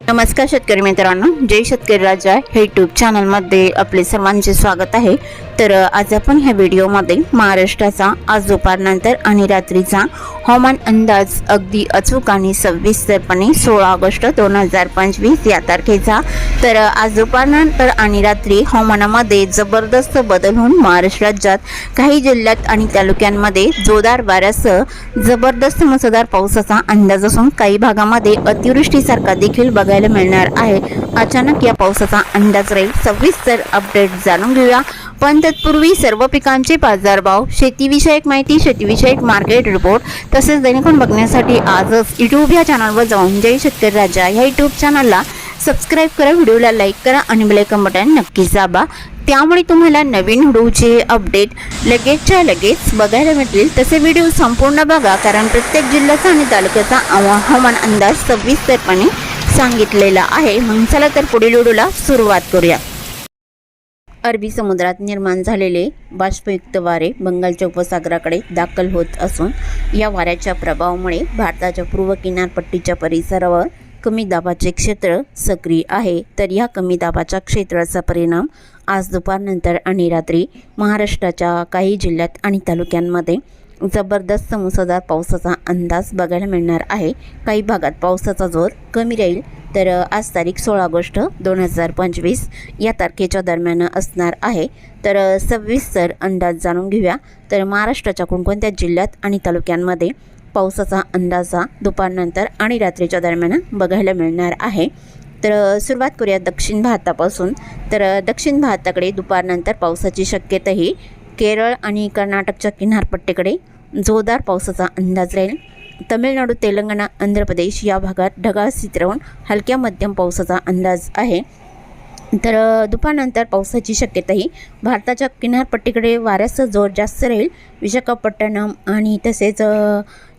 नमस्कार शेतकरी मित्रांनो जय शेतकरी राजा हे यूट्यूब चॅनलमध्ये आपले सर्वांचे स्वागत आहे. तर आज आपण ह्या व्हिडिओमध्ये महाराष्ट्राचा आज दुपारनंतर आणि रात्रीचा हवामान अंदाज अगदी अचूक आणि सविस्तरपणे सोळा ऑगस्ट दोन हजार पंचवीस या तारखेचा तर आज दुपारनंतर आणि रात्री हवामानामध्ये जबरदस्त बदल होऊन महाराष्ट्र राज्यात काही जिल्ह्यात आणि तालुक्यांमध्ये जोरदार वाऱ्यासह जबरदस्त मुसळधार पावसाचा अंदाज असून काही भागामध्ये अतिवृष्टीसारखा देखील बघायला मिळणार आहे अचानक या पावसाचा अंदाज राहील सविस्तर अपडेट जाणून घेऊया पण तत्पूर्वी सर्व पिकांचे बाजारभाव शेतीविषयक माहिती शेतीविषयक मार्केट रिपोर्ट तसेच दैनिकून बघण्यासाठी आजच यूट्यूब या चॅनलवर जाऊन जय शेतकरी राजा या यूट्यूब चॅनलला सबस्क्राईब करा व्हिडिओला लाईक करा आणि बेलायकन बटन नक्कीच दाबा. त्यामुळे तुम्हाला नवीन व्हिडिओचे अपडेट लगेचच्या लगेच बघायला मिळतील. तसे व्हिडिओ संपूर्ण बघा कारण प्रत्येक जिल्ह्याचा आणि तालुक्याचा हवामान अंदाज सविस्तरपणे सांगितलेला आहे. म्हणून चला तर पुढील व्हिडिओला सुरुवात करूया. अरबी समुद्रात निर्माण झालेले बाष्पयुक्त वारे बंगालच्या उपसागराकडे दाखल होत असून या वाऱ्याच्या प्रभावामुळे भारताच्या पूर्व किनारपट्टीच्या परिसरावर कमी दाबाचे क्षेत्र सक्रिय आहे. तर या कमी दाबाच्या क्षेत्राचा परिणाम आज दुपारनंतर आणि रात्री महाराष्ट्राच्या काही जिल्ह्यात आणि तालुक्यांमध्ये जबरदस्त मुसळधार पावसाचा अंदाज बघायला मिळणार आहे. काही भागात पावसाचा जोर कमी राहील. तर आज तारीख सोळा ऑगस्ट दोन हजार पंचवीस या तारखेच्या दरम्यान असणार आहे. तर सविस्तर अंदाज जाणून घेऊया. तर महाराष्ट्राच्या कोणकोणत्या जिल्ह्यात आणि तालुक्यांमध्ये पावसाचा अंदाजा दुपारनंतर आणि रात्रीच्या दरम्यान बघायला मिळणार आहे. तर सुरुवात करूया दक्षिण भारतापासून. तर दक्षिण भारताकडे दुपारनंतर पावसाची शक्यताही केरळ आणि कर्नाटकच्या किनारपट्टीकडे जोरदार पावसाचा अंदाज राहील. तमिळनाडू तेलंगणा आंध्र प्रदेश या भागात ढगाळ स्थित राहून हलक्या मध्यम पावसाचा अंदाज आहे. तर दुपारनंतर पावसाची शक्यता ही भारताच्या किनारपट्टीकडे वाऱ्याचा जोर जास्त राहील. विशाखापट्टणम आणि तसेच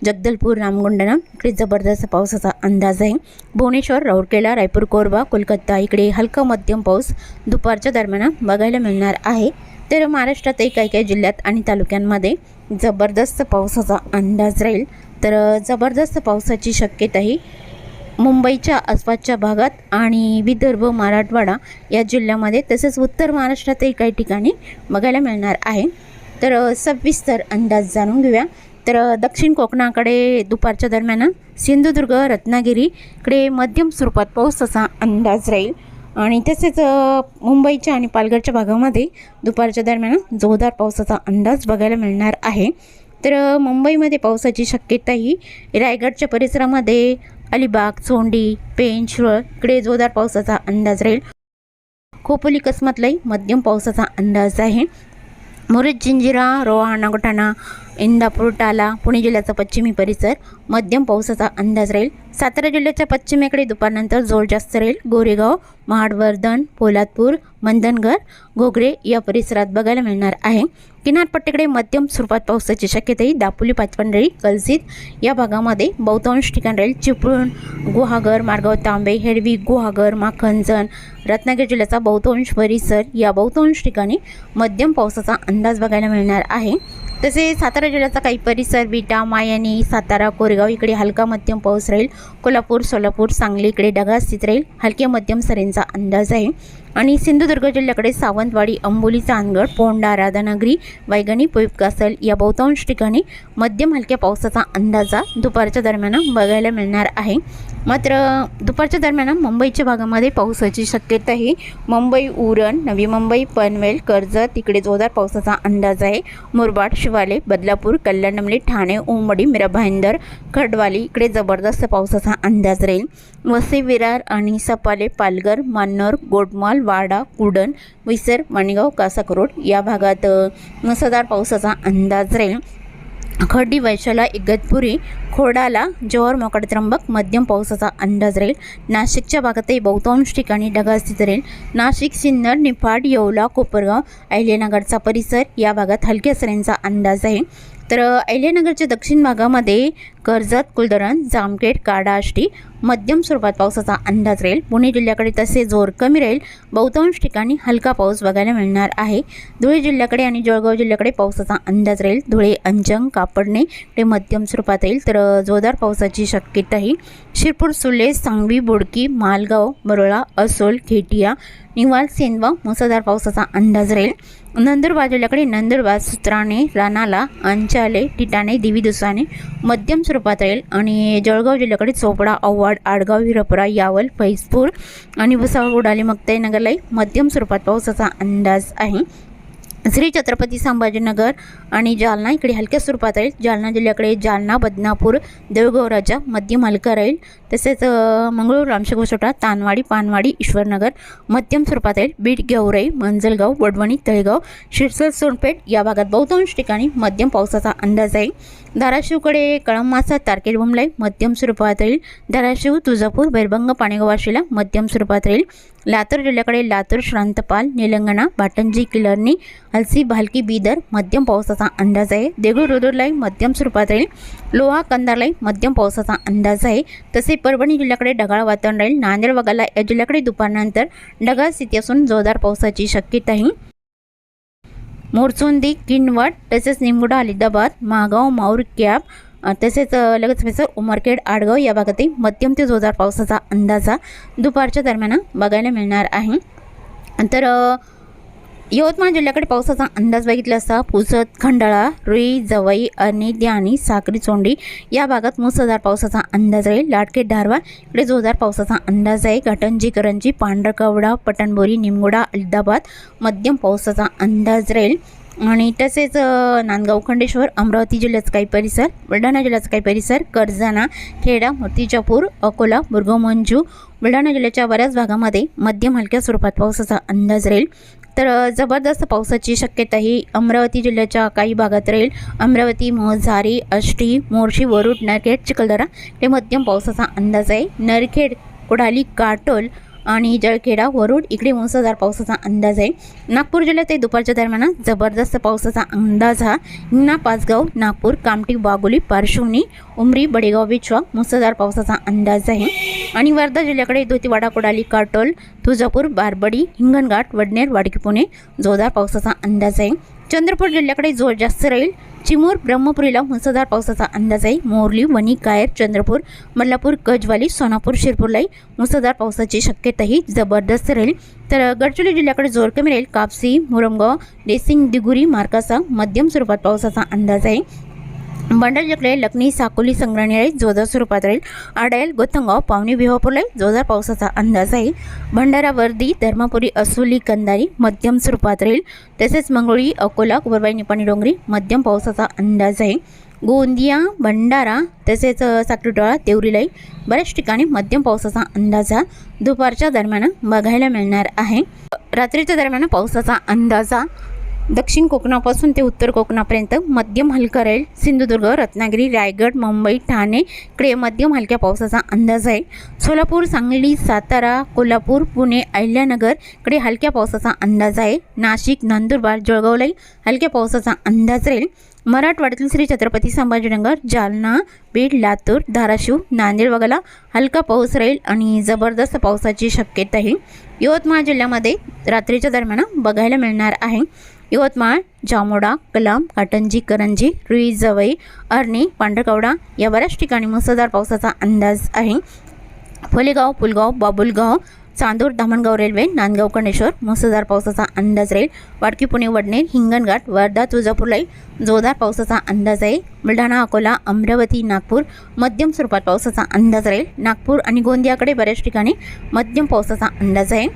जगदलपूर रामगुंडनम इकडे जबरदस्त पावसाचा अंदाज आहे. भुवनेश्वर राऊरकेला रायपूर कोरबा कोलकाता इकडे हलका मध्यम पाऊस दुपारच्या दरम्यान बघायला मिळणार आहे. तर महाराष्ट्रातही काही काही जिल्ह्यात आणि तालुक्यांमध्ये जबरदस्त पावसाचा अंदाज राहील. तर जबरदस्त पावसाची शक्यता ही मुंबईच्या आसपासच्या भागात आणि विदर्भ मराठवाडा या जिल्ह्यामध्ये तसेच उत्तर महाराष्ट्रातही काही ठिकाणी बघायला मिळणार आहे. तर सविस्तर अंदाज जाणून घेऊया. तर दक्षिण कोकणाकडे दुपारच्या दरम्यान सिंधुदुर्ग रत्नागिरी इकडे मध्यम स्वरूपात पावसाचा अंदाज राहील. आणि तसेच मुंबईच्या आणि पालघरच्या भागामध्ये दुपारच्या दरम्यान जोरदार पावसाचा अंदाज बघायला मिळणार आहे. तर मुंबईमध्ये पावसाची शक्यता ही रायगडच्या परिसरामध्ये अलिबाग चोंडी पेंच इकडे जोरदार पावसाचा अंदाज राहील. खोपोली कसमतलाही मध्यम पावसाचा अंदाज आहे. मुरुड जिंजिरा रोहा नगटाणा इंदापूर टाला पुणे जिल्ह्याचा पश्चिमी परिसर मध्यम पावसाचा अंदाज राहील. सातारा जिल्ह्याच्या पश्चिमेकडे दुपारनंतर जोर जास्त राहील गोरेगाव महाडवर्धन पोलादपूर मंदनगर घोगरे या परिसरात बघायला मिळणार आहे. किनारपट्टीकडे मध्यम स्वरूपात पावसाची शक्यताही दापोली पाचपंढरी कलसित या भागामध्ये बहुतांश ठिकाण राहील चिपळूण गुहागर मार्गाव तांबे हेडवी गुहागर माखंजन रत्नागिरी जिल्ह्याचा बहुतांश परिसर या बहुतांश ठिकाणी मध्यम पावसाचा अंदाज बघायला मिळणार आहे. तसे सातारा जिल्ह्याचा काही परिसर विटा मायानी सातारा कोरेगाव इकडे हलका मध्यम पाऊस राहील. कोल्हापूर सोलापूर सांगली इकडे ढगाळ स्थित राहील. हलक्या मध्यम सरींचा अंदाज आहे. आणि सिंधुदुर्ग जिल्ह्याकडे सावंतवाडी अंबोली चांदगड पोंडा राधानगरी वैगणी कासल या बहुतांश ठिकाणी मध्यम हलक्या पावसाचा अंदाजा दुपारच्या दरम्यान बघायला मिळणार आहे. मात्र दुपारच्या दरम्यान मुंबईच्या भागामध्ये पावसाची शक्यता ही मुंबई उरण नवी मुंबई पनवेल कर्जत इकडे जोरदार पावसाचा अंदाज आहे. मुरबाड शिवाले बदलापूर कल्याणमली ठाणे उमडी मिरा भाईंदर खडवाली इकडे जबरदस्त पावसाचा अंदाज राहील. वसे विरार आणि सपाले पालघर मान्नोर गोडमाल वाडा कुडण विसर मणगाव कासाकरोड या भागात मुसळधार पावसाचा अंदाज राहील. खड्डी वैशाला इगतपुरी खोडाला जोहर मोकड त्र्यंबक मध्यम पावसाचा अंदाज राहील. नाशिकच्या भागातही बहुतांश ठिकाणी ढगास्थित राहील. नाशिक सिन्नर निफाड येवला कोपरगाव अहिल्यानगरचा परिसर या भागात हलक्या सरींचा अंदाज आहे. तर अहिल्यानगरच्या दक्षिण भागामध्ये कर्जत कुलधरण जामखेड काडा आष्टी मध्यम स्वरूपात पावसाचा अंदाज राहील. पुणे जिल्ह्याकडे तसे जोर कमी राहील. बहुतांश ठिकाणी हलका पाऊस बघायला मिळणार आहे. धुळे जिल्ह्याकडे आणि जळगाव जिल्ह्याकडे पावसाचा अंदाज राहील. धुळे अंजंग कापडणे ते मध्यम स्वरूपात येईल तर जोरदार पावसाची शक्यताही शिरपूर सुले सांगवी बोडकी मालगाव बरोळा असोल खेटिया निवाल सेनवा मुसळधार पावसाचा अंदाज राहील. नंदुरबार जिल्ह्याकडे नंदुरबार सुत्राणे रानाला अंचाले टिटाणे दिवी दुसाने मध्यम स्वरूपात राहील. आणि जळगाव जिल्ह्याकडे चोपडा औवाड आडगाव हिरपुरा यावल फैजपूर आणि भुसावळ उडाली मक्ताई नगरलाही मध्यम स्वरूपात पावसाचा अंदाज आहे. श्री छत्रपती संभाजीनगर आणि जालना इकडे हलक्या स्वरूपात राहील. जालना जिल्ह्याकडे जालना बदनापूर देऊळगाव राजा मध्यम हलका राहील. तसेच मंगळूर रामशेखवसोटा तानवाडी पानवाडी ईश्वरनगर मध्यम स्वरूपात राहील. बीड गेवराई मंजलगाव वडवणी तळेगाव शिरसर सोनपेठ या भागात बहुतांश ठिकाणी मध्यम पावसाचा अंदाज आहे. धाराशिवकडे कळंबासा तारकेल बुमलाई मध्यम स्वरूपात राहील. धाराशिव तुळजापूर बैरभंग पाणेगाव मध्यम स्वरूपात राहील. लातूर जिल्ह्याकडे लातूर श्रांतपाल निलंगणा बाटंजी किलर्नी हलसी भालकी बीदर मध्यम पावसाचा अंदाज आहे. देगूळ रुदूरलाई मध्यम स्वरूपात राहील. लोहा कंदारलाई मध्यम पावसाचा अंदाज आहे. तसे परभणी जिल्ह्याकडे ढगाळ वातावरण राहील. नांदेड वगळला या जिल्ह्याकडे दुपारनंतर ढगाळ स्थिती असून जोरदार पावसाची शक्यता आहे. मोरचोंदी किनवट तसेच निमगुडा अलिदाबाद मागाव माऊर कॅब तसेच लगेच मिसळ उमरखेड आडगाव या भागातही मध्यम ते जोरदार पावसाचा अंदाजा दुपारच्या दरम्यान बघायला मिळणार आहे. तर यवतमाळ जिल्ह्याकडे पावसाचा अंदाज बघितला असता पुसद खंडाळा रुई जवई आणि द्यानी साक्री चोंडी या भागात मुसळधार पावसाचा अंदाज राहील. लाटखेड धारवा इकडे जोरदार पावसाचा अंदाज आहे. घाटंजी करंजी पांढरकवडा पटणबोरी निमगोडा अलिदाबाद मध्यम पावसाचा अंदाज राहील. आणि तसेच नांदगाव खंडेश्वर अमरावती जिल्ह्याचा काही परिसर बुलढाणा जिल्ह्याचा काही परिसर कर्जाना खेडा मूर्तिजापूर अकोला बुरगाव मंजू बुलढाणा जिल्ह्याच्या बऱ्याच भागामध्ये मध्यम हलक्या स्वरूपात पावसाचा अंदाज राहील. तर जबरदस्त पावसाची शक्यता ही अमरावती जिल्ह्याच्या काही भागात राहील. अमरावती मोझारी अष्टी मोर्शी वरुड नरखेड चिखलदरा हे मध्यम पावसाचा अंदाज आहे. नरखेड कुडाली काटोल आणि जळखेडा वरुड इकडे मुसळधार पावसाचा अंदाज आहे. नागपूर जिल्ह्यात दुपारच्या दरम्यान जबरदस्त पावसाचा अंदाज हा. हिंगणा पाचगाव नागपूर कामठी वाघोली पार्श्वनी उमरी बडेगाव बिछवा मुसळधार पावसाचा अंदाज आहे. आणि वर्धा जिल्ह्याकडे धोतीवाडा कोडाली काटोल तुळजापूर बारबडी हिंगणघाट वडनेर वाडकी पुणे जोरदार पावसाचा अंदाज आहे. चंद्रपूर जिल्ह्याकडे जोर जास्त राहील. चिमूर ब्रह्मपुरीला मुसळधार पावसाचा अंदाज आहे. मोरली वणी कायर चंद्रपूर मल्लापूर गजवाली सोनापूर शिरपूरलाही मुसळधार पावसाची शक्यताही जबरदस्त राहील. तर गडचिरोली जिल्ह्याकडे जोर कमी राहील. कापसी मुरमगाव देसिंग दिगुरी मार्कासा मध्यम स्वरूपात पावसाचा अंदाज आहे. बंडल जकले लखनी साकोली संग्रहालय जोरदार स्वरूपात राहील. आडायल गोथंगाव पावणी बिहापूरला जोरदार पावसाचा अंदाज आहे. भंडारा वर्दी धर्मापुरी असोली कंदारी मध्यम स्वरूपात राहील. तसेच मंगळी अकोला कुबरबाई निपाणी डोंगरी मध्यम पावसाचा अंदाज आहे. गोंदिया भंडारा तसेच साखरीटोळा साक्रीटोळा देवरीलाई बऱ्याच ठिकाणी मध्यम पावसाचा अंदाजा दुपारच्या दरम्यान बघायला मिळणार आहे. रात्रीच्या दरम्यान पावसाचा अंदाजा दक्षिण कोकणापासून ते उत्तर कोकणापर्यंत मध्यम हलका राहील. सिंधुदुर्ग रत्नागिरी रायगड मुंबई ठाणे इकडे मध्यम हलक्या पावसाचा अंदाज आहे. सोलापूर सांगली सातारा कोल्हापूर पुणे अहिल्यानगर इकडे हलक्या पावसाचा अंदाज आहे. नाशिक नंदुरबार जळगावलाही हलक्या पावसाचा अंदाज राहील. मराठवाड्यातील श्री छत्रपती संभाजीनगर जालना बीड लातूर धाराशिव नांदेड वगैरे हलका पाऊस राहील आणि जबरदस्त पावसाची शक्यता आहे. यवतमाळ जिल्ह्यामध्ये रात्रीच्या दरम्यान बघायला मिळणार आहे. यवतमाळ जामोडा कलाम काटंजी करंजी रुई जवई अर्णी पांढरकवडा या बऱ्याच ठिकाणी मुसळधार पावसाचा अंदाज आहे. फुलेगाव पुलगाव बाबुलगाव चांदूर धामणगाव रेल्वे नांदगाव कणेश्वर मुसळधार पावसाचा अंदाज राहील. वाडकी पुणे वडनेर हिंगणघाट वर्धा तुळजापूरलाही जोरदार पावसाचा अंदाज आहे. बुलढाणा अकोला अमरावती नागपूर मध्यम स्वरूपात पावसाचा अंदाज राहील. नागपूर आणि गोंदियाकडे बऱ्याच ठिकाणी मध्यम पावसाचा अंदाज आहे.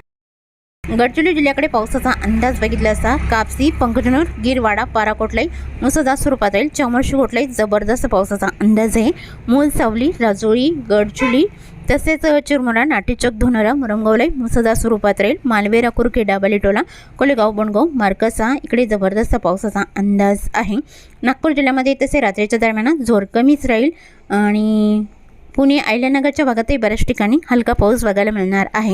गडचिरोली जिल्ह्याकडे पावसाचा अंदाज बघितला असता कापसी पंकजनूर गिरवाडा पाराकोटलाई मुसळधार स्वरूपात राहील. चमरशी कोटलाई जबरदस्त पावसाचा अंदाज आहे. मूल सावली राजोळी गडचिरोली तसेच चिरमुरा नाटेचक धोनरा मुरंगवलाई मुसळधार स्वरूपात राहील. मालवेरा कुरके बालेटोला कोलेगाव बोंडगाव मार्कसा इकडे जबरदस्त पावसाचा अंदाज आहे. नागपूर जिल्ह्यामध्ये तसे रात्रीच्या दरम्यान जोर कमीच राहील आणि पुणे आयल्यानगरच्या भागातही बऱ्याच ठिकाणी हलका पाऊस बघायला मिळणार आहे.